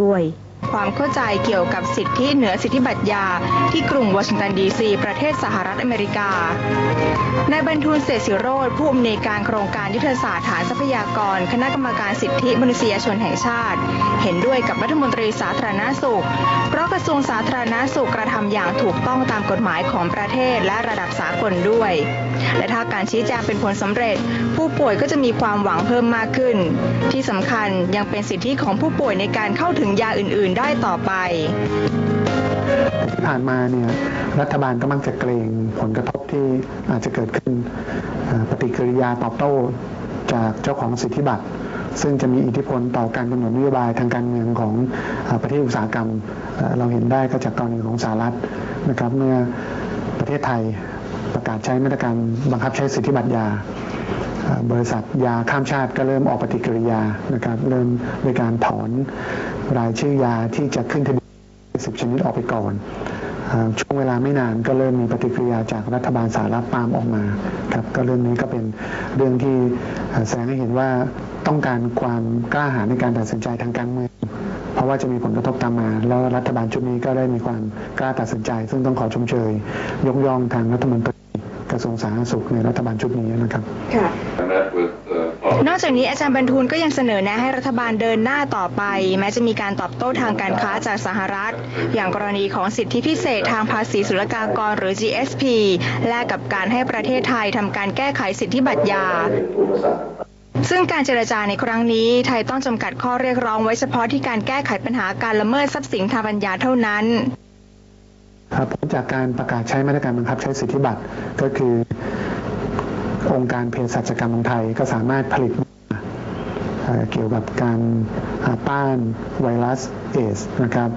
ด้วย ความเข้าใจเกี่ยวกับสิทธิเหนือสิทธิบัตรยา ที่กรุงวอชิงตันดีซีประเทศสหรัฐอเมริกานายบรรทุนเศษฐศิโรธผู้อำนวยการโครงการยุทธศาสตร์ฐานทรัพยากร คณะกรรมการสิทธิมนุษยชนแห่งชาติ เห็นด้วยกับรัฐมนตรีสาธารณาสุข เพราะกระทรวงสาธารณาสุขกระทำอย่างถูกต้องตามกฎหมายของประเทศและระดับสากลด้วย และถ้าการชี้แจงเป็นผลสำเร็จ ผู้ป่วยก็จะมีความหวังเพิ่มมากขึ้น ที่สำคัญยังเป็นสิทธิของผู้ป่วยในการเข้าถึงยาอื่นๆได้ต่อไปที่ผ่านมาเนี่ยรัฐบาลก็มักจะเกรงผลกระทบที่อาจจะเกิดขึ้นปฏิกิริยาตอบโต้จากเจ้าของสิทธิบัตรซึ่งจะมีอิทธิพลต่อการกำหนดนโยบายทางการเมืองของอประเทศอุตสาหกรรม เราเห็นได้ก็จากกรณีของสหรัฐนะครับเมื่อประเทศไทยประกาศใช้มาตรการบังคับใช้สิทธิบัตรยา บริษัทยาข้ามชาติก็เริ่มออกปฏิกิริยานะครับเริ่มโดยการถอนรายชื่อยาที่จะขึ้นทะเบียนสิบชนิดออกไปก่อนช่วงเวลาไม่นานก็เริ่มมีปฏิกิริยาจากรัฐบาลสหรัฐตามออกมาครับก็เรื่องนี้ก็เป็นเรื่องที่แสดงให้เห็นว่าต้องการความกล้าหาญในการตัดสินใจทางการเมืองเพราะว่าจะมีผลกระทบตามมา แล้วรัฐบาลชุดนี้ก็ได้มีความกล้าตัดสินใจ ซึ่งต้องขอชมเชย ยกย่องทางรัฐมนตรี ระทรวงสาธารณสุขในรัฐบาลชุดนี้นะครับ I met with uh, นอกจากนี้อาจารย์บรรทูลก็ยังเสนอแนะให้รัฐบาลเดินหน้าต่อไป แม้จะมีการตอบโต้ทางการค้าจากสหรัฐ อย่างกรณีของสิทธิพิเศษทางภาษีศุลกากรหรือ GSP แลกกับการให้ประเทศไทยทำการแก้ไขสิทธิบัตรยาซึ่งการเจรจาในครั้งนี้ ไทยต้องจำกัดข้อเรียกร้องไว้เฉพาะที่การแก้ไขปัญหาการละเมิดทรัพย์สินทางปัญญาเท่านั้น ครับผลจากการประกาศใช้มาตรการบังคับใช้สิทธิบัตรก็คือองค์การเภสัชกรรมของไทยก็สามารถผลิตเกี่ยวกับการอ่าต้านไวรัสเอสนะครับ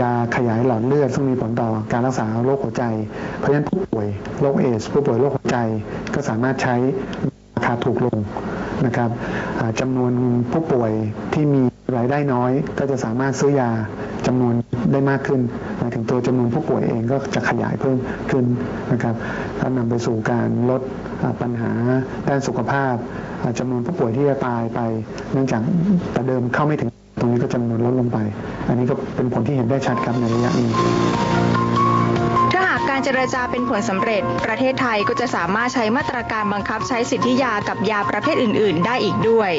ยาขยายหลอดเลือดซึ่งมีผลต่อการรักษาโรคหัวใจ เพราะฉะนั้นผู้ป่วยโรคเอสผู้ป่วยโรคหัวใจก็สามารถใช้ราคาถูกลง นะครับอ่าจำนวนผู้ป่วยที่มีรายได้น้อย ก็จะสามารถซื้อยาจำนวนได้มากขึ้นหมายถึงตัวจำนวนผู้ป่วยเองก็จะขยายเพิ่มขึ้นนะครับแล้วนำไปสู่การลดปัญหาด้านสุขภาพอ่าจำนวนผู้ป่วยที่จะตายไป เนื่องจากแต่เดิมเข้าไม่ถึงตรงนี้ก็จำนวนลดลงไป อันนี้ก็เป็นผลที่เห็นได้ชัดครับในระยะนี้ เจรจาเป็นผลสำเร็จ ประเทศไทยก็จะสามารถใช้มาตรการบังคับใช้สิทธิยากับยาประเภทอื่น ๆ ได้อีกด้วย